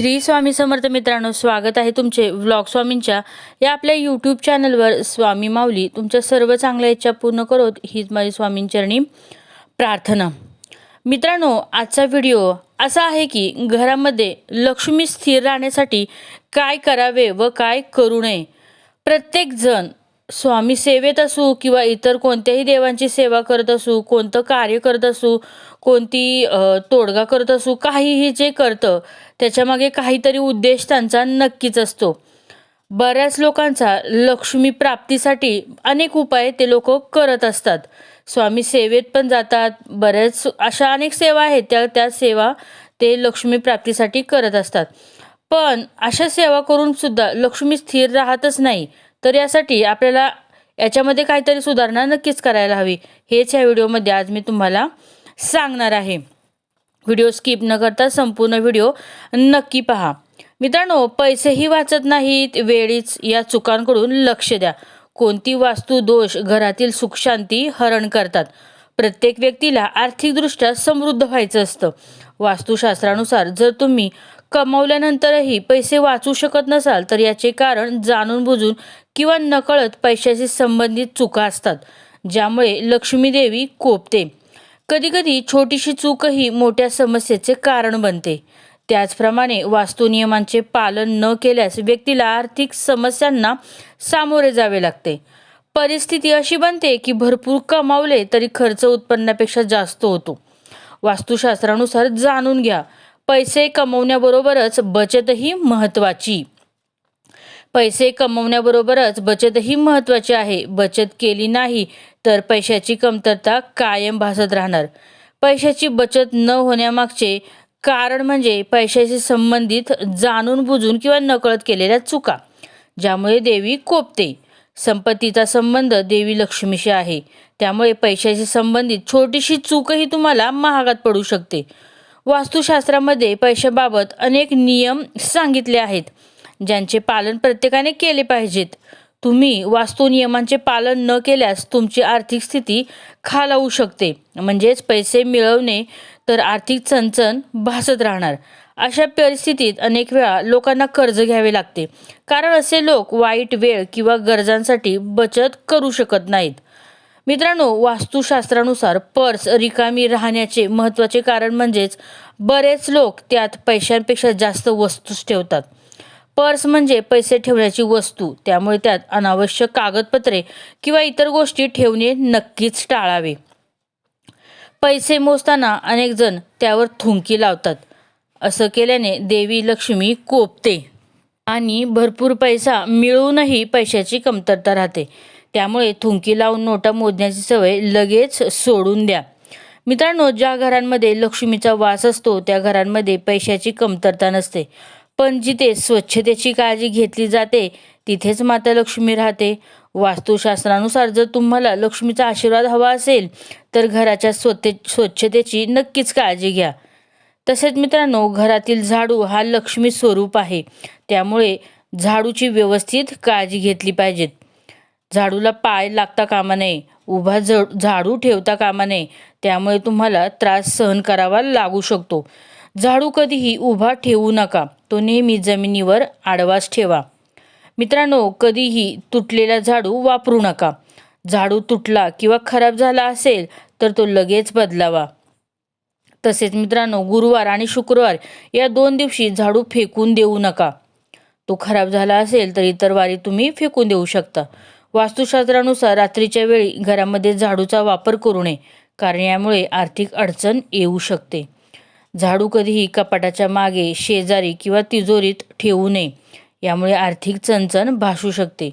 श्री स्वामी समर्थ मित्रांनो स्वागत आहे तुमचे व्लॉग स्वामींच्या या आपल्या यूट्यूब चॅनलवर स्वामी माऊली तुमच्या सर्व चांगल्या इच्छा पूर्ण करोत हीच माझी स्वामींचरणी प्रार्थना. मित्रांनो आजचा व्हिडिओ असा आहे की घरामध्ये लक्ष्मी स्थिर राहण्यासाठी काय करावे व काय करू नये? प्रत्येकजण स्वामी सेवेत असू किंवा इतर कोणत्याही देवांची सेवा करत असू कोणतं कार्य करत असू कोणती तोडगा करत असू काहीही जे करतं त्याच्यामागे काहीतरी उद्देश त्यांचा नक्कीच असतो. बऱ्याच लोकांचा लक्ष्मी प्राप्तीसाठी अनेक उपाय ते लोक करत असतात. स्वामी सेवेत पण जातात. बऱ्याच अशा अनेक सेवा आहेत त्या त्या सेवा ते लक्ष्मी प्राप्तीसाठी करत असतात. पण अशा सेवा करून सुद्धा लक्ष्मी स्थिर राहतच नाही. तर यासाठी आपल्याला याच्यामध्ये काहीतरी सुधारणा नक्कीच करायला हवी. हेच या व्हिडिओमध्ये आज मी तुम्हाला सांगणार आहे. व्हिडिओ स्किप न करता संपूर्ण व्हिडिओ नक्की पहा. मित्रांनो पैसेही वाचत नाहीत वेळीच या चुकांकडून लक्ष द्या. कोणती वास्तू दोष घरातील सुखशांती हरण करतात? प्रत्येक व्यक्तीला आर्थिकदृष्ट्या समृद्ध व्हायचं असतं. वास्तुशास्त्रानुसार जर तुम्ही कमावल्यानंतरही पैसे वाचू शकत नसाल तर याचे कारण जाणून बुजून किंवा नकळत पैशाशी संबंधित चुका असतात ज्यामुळे लक्ष्मीदेवी कोपते. कधीकधी छोटीशी चूकही मोठ्या समस्येचे कारण बनते. त्याचप्रमाणे वास्तुनियमांचे पालन न केल्यास व्यक्तीला आर्थिक समस्यांना सामोरे जावे लागते. परिस्थिती अशी बनते की भरपूर कमावले तरी खर्च उत्पन्नापेक्षा जास्त होतो. वास्तुशास्त्रानुसार जाणून घ्या पैसे कमवण्याबरोबरच बचतही महत्त्वाची. पैसे कमवण्याबरोबरच बचतही महत्त्वाची आहे. बचत केली नाही तर पैशाची कमतरता कायम भासत राहणार. पैशाची बचत न होण्यामागचे कारण म्हणजे पैशाशी संबंधित जाणून बुजून किंवा नकळत केलेल्या चुका ज्यामुळे देवी कोपते. संपत्तीचा संबंध देवी लक्ष्मीशी आहे. त्यामुळे पैशाशी संबंधित छोटीशी चूकही तुम्हाला महागात पडू शकते. वास्तुशास्त्रामध्ये पैशाबाबत अनेक नियम सांगितले आहेत. ज्यांचे पालन प्रत्येकाने केले पाहिजेत. तुम्ही वास्तू नियमांचे पालन न केल्यास तुमची आर्थिक स्थिती खालावू शकते. म्हणजेच पैसे मिळवणे तर आर्थिक चणचण भासत राहणार. अशा परिस्थितीत अनेक वेळा लोकांना कर्ज घ्यावे लागते. कारण असे लोक वाईट वेळ किंवा गरजांसाठी बचत करू शकत नाहीत. मित्रांनो वास्तुशास्त्रानुसार पर्स रिकामी राहण्याचे महत्त्वाचे कारण म्हणजेच बरेच लोक त्यात पैशांपेक्षा जास्त वस्तूच ठेवतात. पर्स म्हणजे पैसे ठेवण्याची वस्तू. त्यामुळे त्यात अनावश्यक कागदपत्रे किंवा इतर गोष्टी ठेवणे नक्कीच टाळावे. पैसे मोजताना अनेक जण त्यावर थुंकी लावतात. असं केल्याने देवी लक्ष्मी कोपते आणि भरपूर पैसा मिळूनही पैशाची कमतरता राहते. त्यामुळे थुंकी लावून नोटा मोजण्याची सवय लगेच सोडून द्या. मित्रांनो ज्या घरांमध्ये लक्ष्मीचा वास असतो त्या घरांमध्ये पैशाची कमतरता नसते. पण जिथे स्वच्छतेची काळजी घेतली जाते तिथेच माता लक्ष्मी राहते. वास्तुशास्त्रानुसार जर तुम्हाला लक्ष्मीचा आशीर्वाद हवा असेल तर घराच्या स्वते स्वच्छतेची नक्कीच काळजी घ्या. तसेच मित्रांनो घरातील झाडू हा लक्ष्मी स्वरूप आहे. त्यामुळे झाडूची व्यवस्थित काळजी घेतली पाहिजेत. झाडूला पाय लागता कामा नये उभा ज झाडू ठेवता कामा नये. त्यामुळे तुम्हाला त्रास सहन करावा लागू शकतो. झाडू कधीही उभा ठेवू नका. तो नेहमी जमिनीवर आडवास ठेवा. मित्रांनो कधीही तुटलेला झाडू वापरू नका. झाडू तुटला किंवा खराब झाला असेल तर तो लगेच बदलावा. तसेच मित्रांनो गुरुवार आणि शुक्रवार या दोन दिवशी झाडू फेकून देऊ नका. तो खराब झाला असेल तर इतर वारी तुम्ही फेकून देऊ शकता. वास्तुशास्त्रानुसार रात्रीच्या वेळी घरामध्ये झाडूचा वापर करू नये कारण यामुळे आर्थिक अडचण येऊ शकते. झाडू कधीही कपाटाच्या मागे शेजारी किंवा तिजोरीत ठेवू नये. यामुळे आर्थिक चणचण भासू शकते.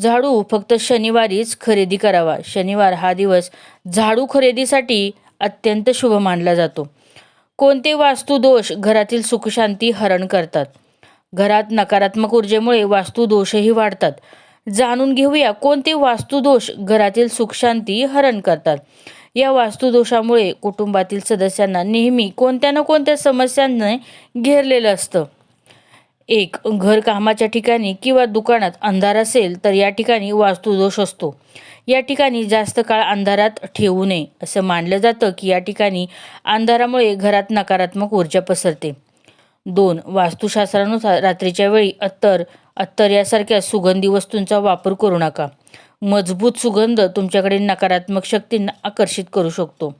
झाडू फक्त शनिवारीच खरेदी करावा. शनिवार हा दिवस झाडू खरेदीसाठी अत्यंत शुभ मानला जातो. कोणते वास्तुदोष घरातील सुखशांती हरण करतात? घरात नकारात्मक ऊर्जेमुळे वास्तुदोषही वाढतात. जाणून घेऊया कोणते वास्तुदोष घरातील सुखशांती हरण करतात. या वास्तुदोषामुळे कुटुंबातील सदस्यांना नेहमी कोणत्या ना कोणत्या समस्यांने घेरलेलं असतं. एक घर कामाच्या ठिकाणी किंवा दुकानात अंधार असेल तर या ठिकाणी वास्तुदोष असतो. या ठिकाणी जास्त काळ अंधारात ठेवू नये असं मानलं जातं की या ठिकाणी अंधारामुळे घरात नकारात्मक ऊर्जा पसरते. दोन वास्तुशास्त्रानुसार रात्रीच्या वेळी अत्तर अत्तर यासारख्या सुगंधी वस्तूंचा वापर करू नका. मजबूत सुगंध तुमच्याकडे नकारात्मक शक्तींना आकर्षित करू शकतो.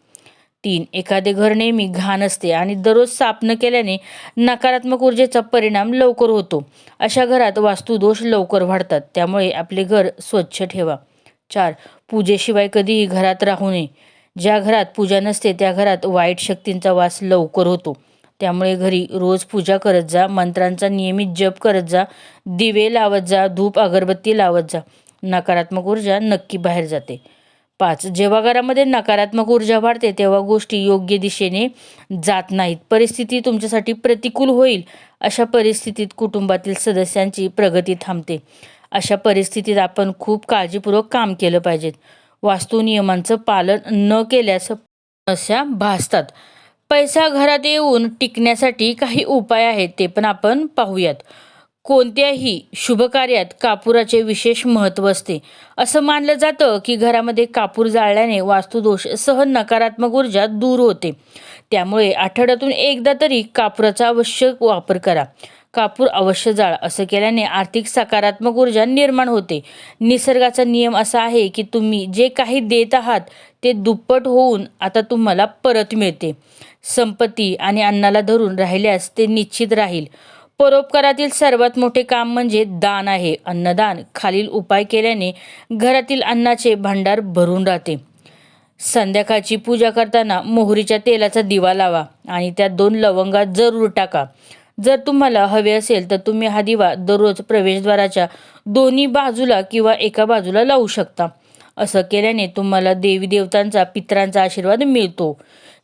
तीन एखादे घर नेहमी घाण असते आणि दररोज साफ केल्याने नकारात्मक ऊर्जेचा परिणाम लवकर होतो. अशा घरात वास्तुदोष लवकर वाढतात त्यामुळे आपले घर स्वच्छ ठेवा. चार पूजेशिवाय कधीही घरात राहू नये. ज्या घरात पूजा नसते त्या घरात वाईट शक्तींचा वास लवकर होतो. त्यामुळे घरी रोज पूजा करत जा मंत्रांचा नियमित जप करत जा दिवे लावत जा धूप अगरबत्ती लावत जा. नकारात्मक ऊर्जा नक्की बाहेर जाते. पाच जेव्हा घरामध्ये नकारात्मक ऊर्जा वाढते तेव्हा गोष्टी योग्य दिशेने जात नाहीत. परिस्थिती तुमच्यासाठी प्रतिकूल होईल. अशा परिस्थितीत कुटुंबातील सदस्यांची प्रगती थांबते. अशा परिस्थितीत आपण खूप काळजीपूर्वक काम केलं पाहिजेत. वास्तू नियमांचं पालन न केल्यास समस्या भासतात. पैसा घरात येऊन टिकण्यासाठी काही उपाय आहेत ते पण आपण पाहूयात. कोणत्याही शुभकार्यात कापुराचे विशेष महत्त्व असते. असं मानलं जातं की घरामध्ये कापूर जाळल्याने वास्तुदोष सह नकारात्मक ऊर्जा दूर होते. त्यामुळे आठवड्यातून एकदा तरी कापुराचा आवश्यक वापर करा. कापूर अवश्य जाळ असं केल्याने आर्थिक सकारात्मक ऊर्जा निर्माण होते. निसर्गाचा नियम असा आहे की तुम्ही जे काही देत आहात ते दुप्पट होऊन आता तुम्हाला परत मिळते. संपत्ती आणि अन्नाला धरून राहिल्यास ते निश्चित राहील. परोपकारातील सर्वात मोठे काम म्हणजे दान आहे. अन्नदान. खालील उपाय केल्याने घरातील अन्नाचे भांडार भरून राहते. संध्याकाळची पूजा करताना मोहरीच्या तेलाचा दिवा लावा आणि त्यात दोन लवंगा जरूर टाका. जर तुम्हाला हवे असेल तर तुम्ही हा दिवा दररोज प्रवेशद्वाराच्या दोन्ही बाजूला किंवा एका बाजूला लावू शकता. असं केल्याने तुम्हाला देवी देवतांचा पित्रांचा आशीर्वाद मिळतो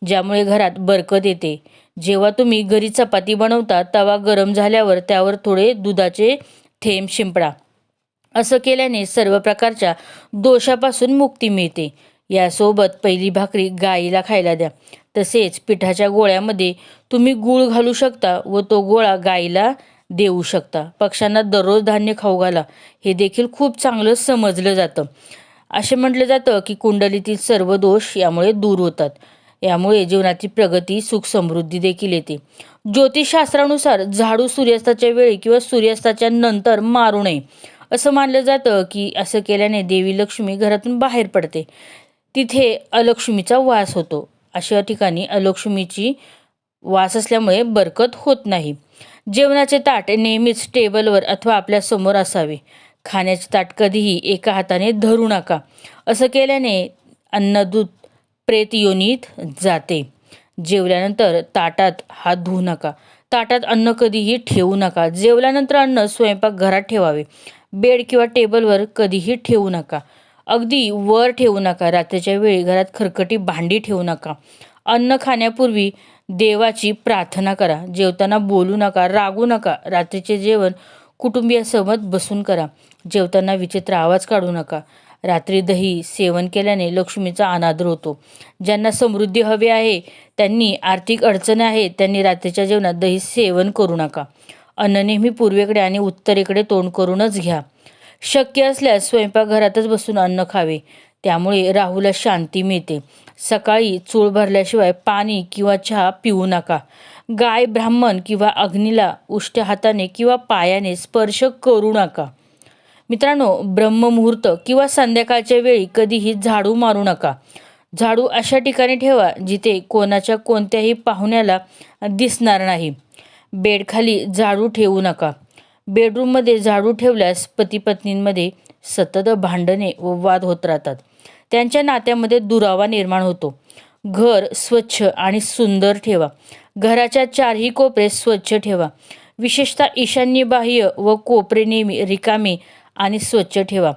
ज्यामुळे घरात बरकत येते. जेव्हा तुम्ही घरी चपाती बनवता तवा गरम झाल्यावर त्यावर थोडे दुधाचे थेंब शिंपडा. असं केल्याने सर्व प्रकारच्या दोषापासून मुक्ती मिळते. यासोबत पहिली भाकरी गाईला खायला द्या. तसेच पिठाच्या गोळ्यामध्ये तुम्ही गूळ घालू शकता व तो गोळा गाईला देऊ शकता. पक्ष्यांना दररोज धान्य खाऊ घाला. हे देखील खूप चांगलं समजलं जातं. असे म्हटलं जातं की कुंडलीतील सर्व दोष यामुळे दूर होतात. यामुळे जीवनाची प्रगती सुख समृद्धी देखील येते. ज्योतिषशास्त्रानुसार झाडू सूर्यास्ताच्या वेळी किंवा सूर्यास्ताच्या नंतर मारू नये. असं मानलं जातं की असं केल्याने देवी लक्ष्मी घरातून बाहेर पडते. तिथे अलक्ष्मीचा वास होतो. अशा ठिकाणी अलक्ष्मीची वास असल्यामुळे बरकत होत नाही. जेवणाचे ताट नेहमीच टेबलवर अथवा आपल्यासमोर असावे. खाण्याचे ताट कधीही एका हाताने धरू नका. असं केल्याने अन्न दूध प्रेत योनीत जाते. जेवल्यानंतर ताटात हात धुवू नका. ताटात अन्न कधीही ठेवू नका. जेवल्यानंतर अन्न स्वयंपाकघरात ठेवावे. बेड किंवा टेबलवर कधीही ठेवू नका. अगदी वर ठेवू नका. रात्रीच्या वेळी घरात खरकटी भांडी ठेवू नका. अन्न खाण्यापूर्वी देवाची प्रार्थना करा. जेवताना बोलू नका रागू नका. रात्रीचे जेवण कुटुंबियासोबत बसून करा. जेवताना विचित्र आवाज काढू नका. रात्री दही सेवन केल्याने लक्ष्मीचा अनादर होतो. ज्यांना समृद्धी हवी आहे त्यांनी आर्थिक अडचण आहेत त्यांनी रात्रीच्या जेवणात दही सेवन करू नका. अन्न नेहमी पूर्वेकडे आणि उत्तरेकडे तोंड करूनच घ्या. शक्य असल्यास स्वयंपाकघरातच बसून अन्न खावे. त्यामुळे राहूला शांती मिळते. सकाळी चूळ भरल्याशिवाय पाणी किंवा चहा पिऊ नका. गाय ब्राह्मण किंवा अग्नीला उष्ट्या हाताने किंवा पायाने स्पर्श करू नका. मित्रांनो ब्रह्ममुहूर्त किंवा संध्याकाळच्या वेळी कधीही झाडू मारू नका. झाडू अशा ठिकाणी ठेवा जिथे कोणाच्या कोणत्याही पाहुण्याला दिसणार नाही. बेडखाली झाडू ठेवू नका. बेडरूममध्ये झाडू ठेवल्यास पती पत्नींमध्ये सतत भांडणे व वाद होत राहतात. त्यांच्या नात्यामध्ये दुरावा निर्माण होतो. घर स्वच्छ आणि सुंदर ठेवा. घराच्या चारही कोपरे स्वच्छ ठेवा. विशेषतः ईशान्य बाह्य व कोपरे नेहमी रिकामे आणि स्वच्छ ठेवा.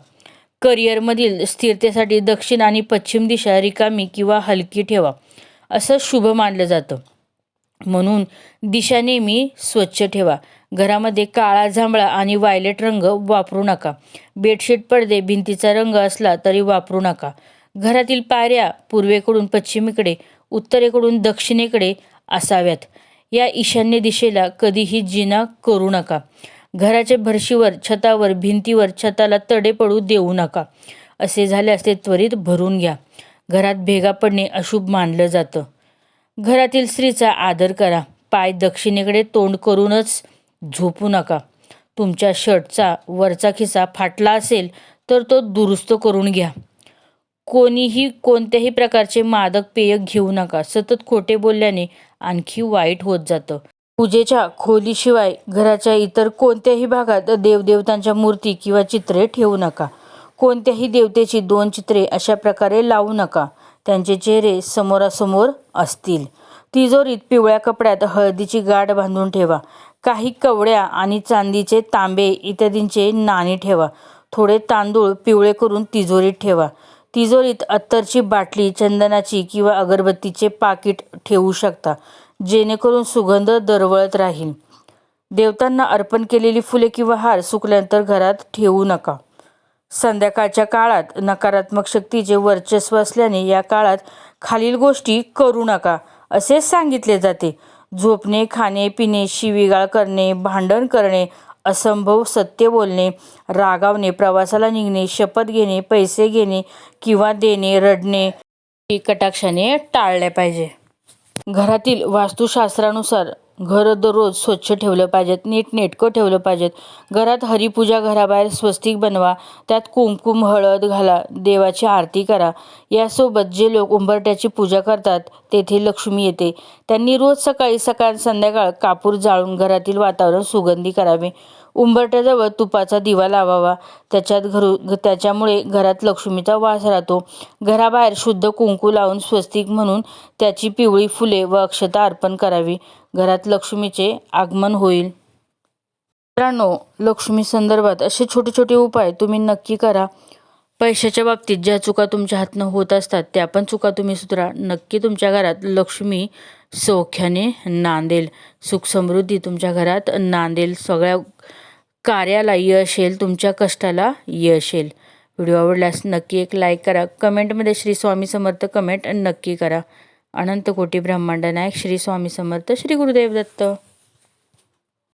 करिअरमधील स्थिरतेसाठी दक्षिण आणि पश्चिम दिशा रिकामी किंवा हलकी ठेवा. असं शुभ मानलं जातं. म्हणून दिशा नेहमी स्वच्छ ठेवा. घरामध्ये काळा जांभळा आणि वायलेट रंग वापरू नका. बेडशीट पडदे भिंतीचा रंग असला तरी वापरू नका. घरातील पायऱ्या पूर्वेकडून पश्चिमेकडे उत्तरेकडून दक्षिणेकडे असाव्यात. या ईशान्य दिशेला कधीही जिना करू नका. घराच्या भरशीवर छतावर भिंतीवर छताला तडे पडू देऊ नका. असे झाल्यास ते त्वरित भरून घ्या. घरात भेगा पडणे अशुभ मानलं जातं. घरातील स्त्रीचा आदर करा. पाय दक्षिणेकडे तोंड करूनच झोपू नका. तुमच्या शर्टचा वरचा खिसा फाटला असेल तर तो दुरुस्त करून घ्या. कोणीही कोणत्याही प्रकारचे मादक पेय घेऊ नका. सतत खोटे बोलल्याने आणखी वाईट होत जातं. पूजेच्या खोलीशिवाय घराच्या इतर कोणत्याही भागात देवदेवतांच्या मूर्ती किंवा चित्रे ठेवू नका. कोणत्याही देवतेची दोन चित्रे अशा प्रकारे लावू नका. त्यांचे चेहरे समोरासमोर असतील. तिजोरीत पिवळ्या कपड्यात हळदीची गाठ बांधून ठेवा. काही कवड्या आणि चांदीचे तांबे इत्यादींचे नाणी ठेवा. थोडे तांदूळ पिवळे करून तिजोरीत ठेवा. तिजोरीत अत्तरची बाटली चंदनाची किंवा अगरबत्तीचे पाकिट ठेवू शकता जेणेकरून सुगंध दरवळत राहील. देवतांना अर्पण केलेली फुले किंवा हार सुकल्यानंतर घरात ठेवू नका. संध्याकाळच्या काळात नकारात्मक शक्तीचे वर्चस्व असल्याने या काळात खालील गोष्टी करू नका असे सांगितले जाते. झोपणे खाणे पिणे शिवीगाळ करणे भांडण करणे असंभव सत्य बोलणे रागावणे प्रवासाला निघणे शपथ घेणे पैसे घेणे किंवा देणे रडणे ही कटाक्षाने टाळले पाहिजे. घरातील वास्तुशास्त्रानुसार घरं दररोज स्वच्छ ठेवलं पाहिजेत नीटनेटकं ठेवलं पाहिजेत. घरात हरिपूजा घराबाहेर स्वस्तिक बनवा. त्यात कुंकुम हळद घाला देवाची आरती करा. यासोबत जे लोक उंबरट्याची पूजा करतात तेथे लक्ष्मी येते. त्यांनी रोज सकाळी सकाळ संध्याकाळ कापूर जाळून घरातील वातावरण सुगंधी करावे. उंबरट्याजवळ तुपाचा दिवा लावावा. त्याच्यात घरू त्याच्यामुळे घरात लक्ष्मीचा वास राहतो. घराबाहेर शुद्ध कुंकू लावून स्वस्तिक म्हणून त्याची पिवळी फुले व अक्षता अर्पण करावी. घरात लक्ष्मीचे आगमन होईल. मित्रांनो लक्ष्मी संदर्भात असे छोटे छोटे उपाय तुम्ही नक्की करा. पैशाच्या बाबतीत ज्या चुका तुमच्या हातनं होत असतात त्या पण चुका तुम्ही सुधारा. नक्की तुमच्या घरात लक्ष्मी सौख्याने नांदेल. सुख समृद्धी तुमच्या घरात नांदेल. सगळ्या कार्याला यश येईल तुमच्या कष्टाला यश येईल. व्हिडिओ आवडल्यास नक्की एक लाईक करा. कमेंटमध्ये श्री स्वामी समर्थ कमेंट नक्की करा. अनंत कोटी ब्रह्मांड नायक श्री स्वामी समर्थ श्री गुरुदेव दत्त